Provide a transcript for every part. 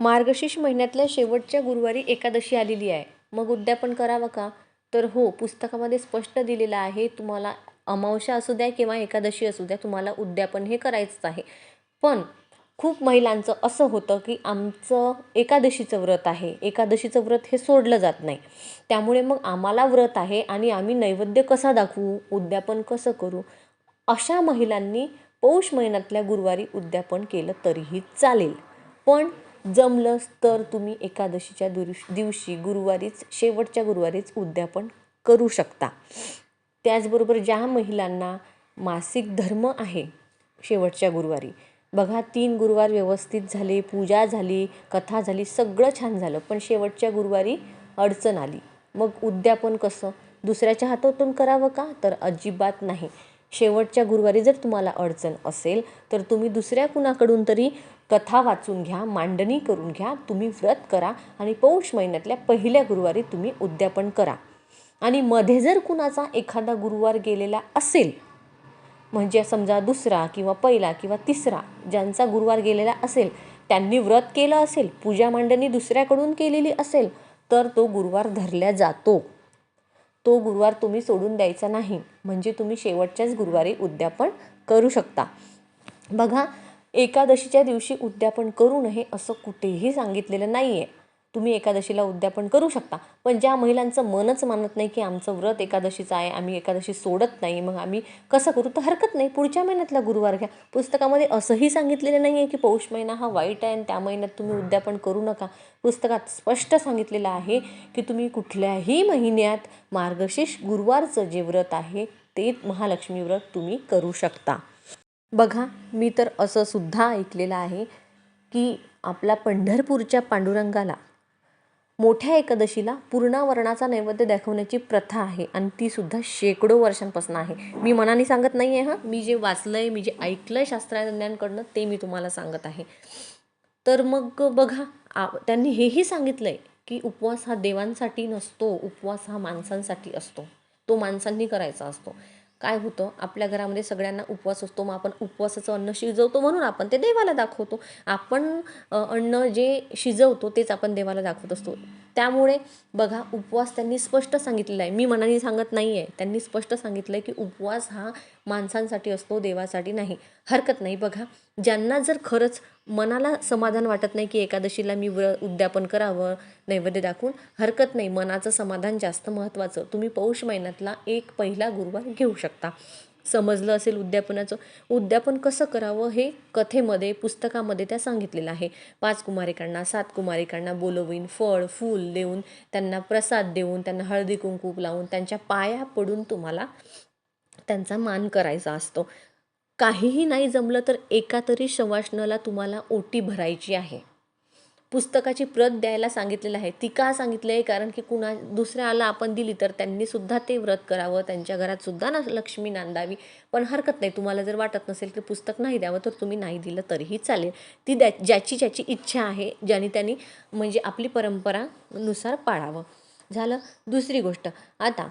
मार्गशीर्ष महिन्यातल्या शेवटच्या गुरुवारी एकादशी आलेली आहे. मग उद्यापन करावं का? तर हो पुस्तकामध्ये स्पष्ट दिलेलं आहे तुम्हाला अमावस्या असू द्या किंवा एकादशी असू द्या तुम्हाला उद्यापन हे करायचंच आहे. पण खूप महिलांचं असं होतं की आमचं एकादशीचं व्रत आहे. एकादशीचं व्रत हे सोडलं जात नाही. त्यामुळे मग आम्हाला व्रत आहे आणि आम्ही नैवेद्य कसा दाखवू? उद्यापन कसं करू? अशा महिलांनी पौष महिन्यातल्या गुरुवारी उद्यापन केलं तरीही चालेल. पण जमलंच तर तुम्ही एकादशीच्या दिवशी दिवशी गुरुवारीच शेवटच्या गुरुवारीच उद्यापन करू शकता. त्याचबरोबर ज्या महिलांना मासिक धर्म आहे शेवटच्या गुरुवारी बघा तीन गुरुवार व्यवस्थित झाले पूजा झाली कथा झाली सगळं छान झालं पण शेवटच्या गुरुवारी अडचण आली. मग उद्यापन कसं? दुसऱ्याच्या हातातून करावं का? तर अजिबात नाही. शेवटच्या गुरुवारी जर तुम्हाला अडचण असेल तर तुम्ही दुसऱ्या कुणाकडून तरी कथा वाचून घ्या मांडणी करून घ्या तुम्ही व्रत करा आणि पौष महिन्यातल्या पहिल्या गुरुवारी तुम्ही उद्यापन करा. आणि मध्ये जर कुणाचा एखादा गुरुवार गेलेला असेल म्हणजे समजा दुसरा किंवा पहिला किंवा तिसरा ज्यांचा गुरुवार गेलेला असेल त्यांनी व्रत केलं असेल पूजा मांडणी दुसऱ्याकडून केलेली असेल तर तो गुरुवार धरल्या जातो. तो गुरुवार तुम्ही सोडून द्यायचा नाही. म्हणजे तुम्ही शेवटच्याच गुरुवारी उद्यापन करू शकता. बघा एकादशीच्या दिवशी उद्यापन करू नये असं कुठेही सांगितलेलं नाही आहे तुम्ही एकादशीला उद्यापन करू शकता. पण ज्या महिलांचं मनच मानत नाही की आमचं व्रत एकादशीचं आहे आम्ही एकादशी सोडत नाही मग आम्ही कसं करू? तर हरकत नाही. पुढच्या महिन्यातला गुरुवार घ्या. पुस्तकामध्ये असंही सांगितलेलं नाही आहे की पौष महिना हा वाईट आहे आणि त्या महिन्यात तुम्ही उद्यापन करू नका. पुस्तकात स्पष्ट सांगितलेलं आहे की तुम्ही कुठल्याही महिन्यात मार्गशीर्ष गुरुवारचं जे व्रत आहे ते महालक्ष्मी व्रत तुम्ही करू शकता. बघा मी तर असं सुद्धा ऐकलेलं आहे की आपला पंढरपूरच्या पांडुरंगाला मोठ्या एकादशीला पूर्णावरणाचा नैवेद्य दाखवण्याची प्रथा आहे आणि ती सुद्धा शेकडो वर्षांपासून आहे. मी मनाने सांगत नाही आहे हां. मी जे वाचलं आहे मी जे ऐकलं आहे शास्त्रज्ञांकडनं ते मी तुम्हाला सांगत आहे. तर मग बघा आ त्यांनी हेही सांगितलं आहे की उपवास हा देवांसाठी नसतो उपवास हा माणसांसाठी असतो. तो माणसांनी करायचा असतो. काय होतं? आपल्या घरामध्ये सगळ्यांना उपवास असतो. मग आपण उपवासाचं अन्न शिजवतो म्हणून आपण ते देवाला दाखवतो. आपण अन्न जे शिजवतो तेच आपण देवाला दाखवत असतो. त्यामुळे बघा उपवास त्यांनी स्पष्ट सांगितलेला आहे. मी मनाने सांगत नाही आहे त्यांनी स्पष्ट सांगितलं आहे की उपवास हा माणसांसाठी असतो देवासाठी नाही. हरकत नाही. बघा ज्यांना जर खरंच मनाला समाधान वाटत नाही की एकादशीला मी व्र उद्यापन करावं नैवेद्य दाखवून हरकत नाही. मनाचं समाधान जास्त महत्त्वाचं. तुम्ही पौष महिन्यातला एक पहिला गुरुवार घेऊ शकता. समजलं असेल उद्यापनाचं. उद्यापन कसं करावं हे कथेमध्ये पुस्तकामध्ये त्या सांगितलेलं आहे. पाच कुमारिकांना सात कुमारिकांना बोलवीन फळ फूल देऊन त्यांना प्रसाद देऊन त्यांना हळदी कुंकू लावून त्यांच्या पाया पडून तुम्हाला त्यांचा मान करायचा असतो. काहीही नाही जमलं तर एका तरी शवासनाला तुम्हाला ओटी भरायची आहे. पुस्तकाची प्रत द्यायला सांगितलेलं आहे. ती का सांगितलं आहे? कारण की कुणा दुसऱ्याला आपण दिली तर त्यांनी सुद्धा ते व्रत करावं त्यांच्या घरात सुद्धा ना लक्ष्मी नांदावी. पण हरकत नाही. तुम्हाला जर वाटत नसेल की पुस्तक नाही द्यावं तर तुम्ही नाही दिलं तरीही चालेल. ती द्या ज्याची ज्याची इच्छा आहे ज्याने त्यांनी म्हणजे आपली परंपरानुसार पाळावं. झालं? दुसरी गोष्ट. आता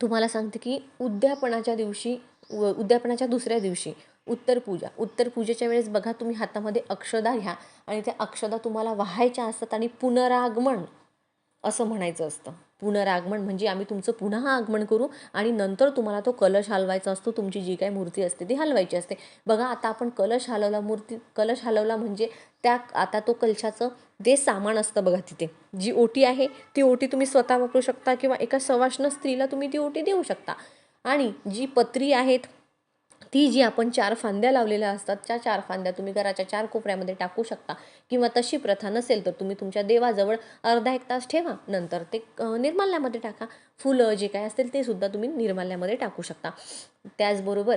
तुम्हाला सांगते की उद्यापनाच्या दिवशी व उद्यापनाच्या दुसऱ्या दिवशी उत्तर पूजा. उत्तर पूजेच्या वेळेस बघा तुम्ही हातामध्ये अक्षदा घ्या आणि त्या अक्षदा तुम्हाला वाहायच्या असतात आणि पुनरागमन असं म्हणायचं असतं. पुनरागमन म्हणजे आम्ही तुमचं पुन्हा आगमन करू आणि नंतर तुम्हाला तो कलश हलवायचा असतो तुमची जी काही मूर्ती असते ती हलवायची असते. बघा आता आपण कलश हलवला मूर्ती कलश हलवला म्हणजे त्या आता तो कलशाचं जे सामान असतं बघा तिथे जी ओटी आहे ती ओटी तुम्ही स्वतः वापरू शकता किंवा एका सवाष्ण स्त्रीला तुम्ही ती ओटी देऊ शकता. आणि जी पत्री आहेत ती जी आपण चार फांद्या लावलेल्या असतात त्या चार फांद्या तुम्ही घराच्या चार कोपऱ्यामध्ये टाकू शकता किंवा तशी प्रथा नसेल तर तुम्ही तुमच्या देवाजवळ अर्धा एक तास ठेवा. नंतर ते निर्माल्यामध्ये टाका. फुलं जे काय असतील ते सुद्धा तुम्ही निर्माल्यामध्ये टाकू शकता. त्याचबरोबर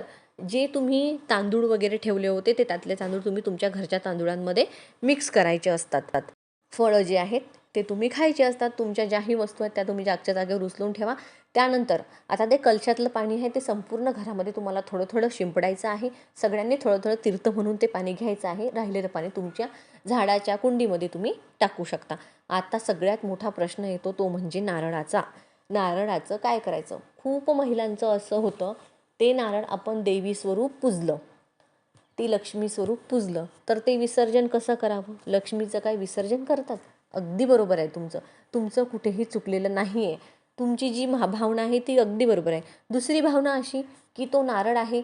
जे तुम्ही तांदूळ वगैरे ठेवले होते ते त्यातले तांदूळ तुम्ही तुमच्या घरच्या तांदूळांमध्ये मिक्स करायचे असतात. फळं जे आहेत ते तुम्ही खायचे असतात तुमच्या ज्याही वस्तू आहेत त्या तुम्ही जागच्या जागेवर उचलून ठेवा. त्यानंतर आता ते कलशातलं पाणी आहे ते संपूर्ण घरामध्ये तुम्हाला थोडं थोडं शिंपडायचं आहे. सगळ्यांनी थोडं थोडं तीर्थ म्हणून ते पाणी घ्यायचं आहे. राहिलेलं पाणी तुमच्या झाडाच्या कुंडीमध्ये तुम्ही टाकू शकता. आता सगळ्यात मोठा प्रश्न येतो तो म्हणजे नारळाचा. नारळाचं काय करायचं? खूप महिलांचं असं होतं ते नारळ आपण देवी स्वरूप पुजलं. ते लक्ष्मी स्वरूप पुजलं. तर ते विसर्जन कसं करावं? लक्ष्मीचं काय विसर्जन करतात? अगदी बरोबर आहे तुमचं. तुमचं कुठेही चुकलेलं नाही आहे तुमची जी भा भावना आहे ती अगदी बरोबर आहे. दुसरी भावना अशी की तो नारळ आहे.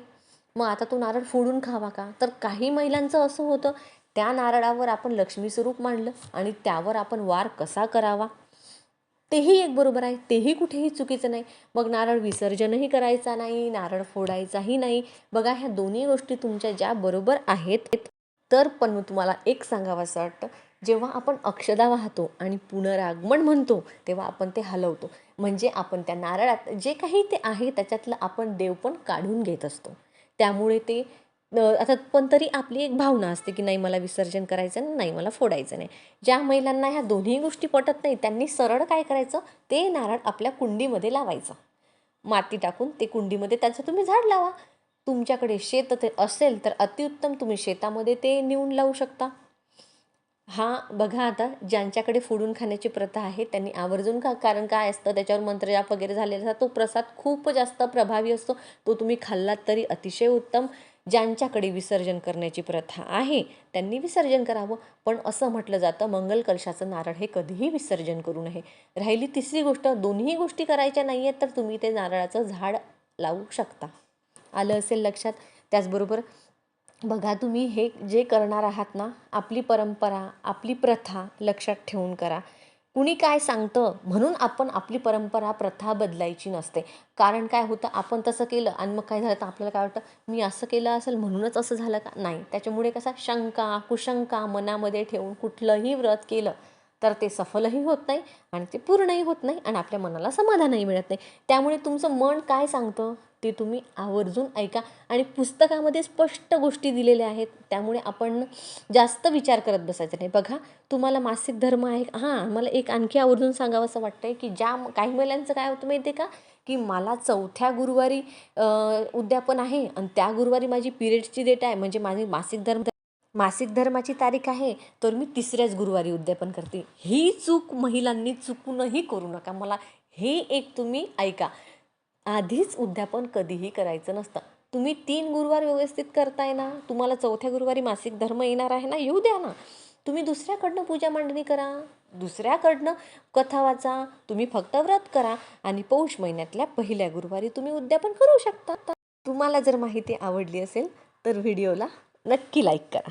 मग आता तो नारळ फोडून खावा का? तर काही महिलांचं असं होतं त्या नारळावर आपण लक्ष्मी स्वरूप मांडलं आणि त्यावर आपण वार कसा करावा? तेही एक बरोबर आहे. तेही कुठेही चुकीचं नाही. मग नारळ विसर्जनही करायचा नाही नारळ फोडायचाही नाही. बघा ह्या दोन्ही गोष्टी तुमच्या ज्या बरोबर आहेत तर पण तुम्हाला एक सांगावं असं वाटतं. जेव्हा आपण अक्षदा वाहतो आणि पुनरागमन म्हणतो तेव्हा आपण ते हलवतो. म्हणजे आपण त्या नारळात जे काही ते आहे त्याच्यातलं आपण देव पण काढून घेत असतो. त्यामुळे ते आता पण तरी आपली एक भावना असते की नाही मला विसर्जन करायचं नाही, नाही मला फोडायचं नाही. ज्या महिलांना ह्या दोन्ही गोष्टी पटत नाही त्यांनी सरळ काय करायचं? ते नारळ आपल्या कुंडीमध्ये लावायचं. माती टाकून ते कुंडीमध्ये त्याचं तुम्ही झाड लावा. तुमच्याकडे शेत ते असेल तर अतिउत्तम तुम्ही शेतामध्ये ते नेऊन लावू शकता. हा बघा आता ज्यांच्याकडे फोडून खाण्याची प्रथा आहे त्यांनी आवर्जून खा कारण काय असतं त्याच्यावर मंत्रजाप वगैरे झालेला असतात तो प्रसाद खूप जास्त प्रभावी असतो तो तुम्ही खाल्लात तरी अतिशय उत्तम. ज्यांच्याकडे विसर्जन करण्याची प्रथा आहे त्यांनी विसर्जन करावं पण असं म्हटलं जातं मंगल कलशाचं नारळ हे कधीही विसर्जन करू नये. राहिली तिसरी गोष्ट दोन्ही गोष्टी करायच्या नाही आहेत तर तुम्ही ते नारळाचं झाड लावू शकता. आलं असेल लक्षात? त्याचबरोबर बघा तुम्ही हे जे करणार आहात ना आपली परंपरा आपली प्रथा लक्षात ठेवून करा. कुणी काय सांगतं म्हणून आपण आपली परंपरा प्रथा बदलायची नसते. कारण काय होतं आपण तसं केलं आणि मग काय झालं तर आपल्याला काय वाटतं मी असं केलं असेल म्हणूनच असं झालं का? नाही. त्याच्यामुळे कसा शंका कुशंका मनामध्ये ठेवून कुठलंही व्रत केलं तर ते सफलही होत नाही आणि ते पूर्णही होत नाही आणि आपल्या मनाला समाधानही मिळत नाही. त्यामुळे तुमचं मन काय सांगतं? ते तुम्ही आवर्जून ऐका. आणि पुस्तकामध्ये स्पष्ट गोष्टी दिलेल्या आहेत. त्यामुळे आपण जास्त विचार करत बसायचा नाही. बघा तुम्हाला मासिक धर्म आहे. हां मला एक आणखी आवर्जून सांगावं असं वाटतं आहे की ज्या काही महिलांचं काय होतं माहिती आहे का? की मला चौथ्या गुरुवारी उद्यापन आहे आणि त्या गुरुवारी माझी पिरियड्सची डेट आहे. म्हणजे माझी मासिक धर्म मासिक धर्माची तारीख आहे तर मी तिसऱ्याच गुरुवारी उद्यापन करते. ही चूक महिलांनी चुकूनही करू नका. मला हे एक तुम्ही ऐका. आधीच उद्यापन कधीही करायचं नसतं. तुम्ही तीन गुरुवार व्यवस्थित करताय ना तुम्हाला चौथ्या गुरुवारी मासिक धर्म येणार आहे ना येऊ द्या ना. तुम्ही दुसऱ्याकडनं पूजा मांडणी करा दुसऱ्याकडनं कथा वाचा तुम्ही फक्त व्रत करा आणि पौष महिन्यातल्या पहिल्या गुरुवारी तुम्ही उद्यापन करू शकता. तुम्हाला जर माहिती आवडली असेल तर व्हिडिओला नक्की लाईक करा.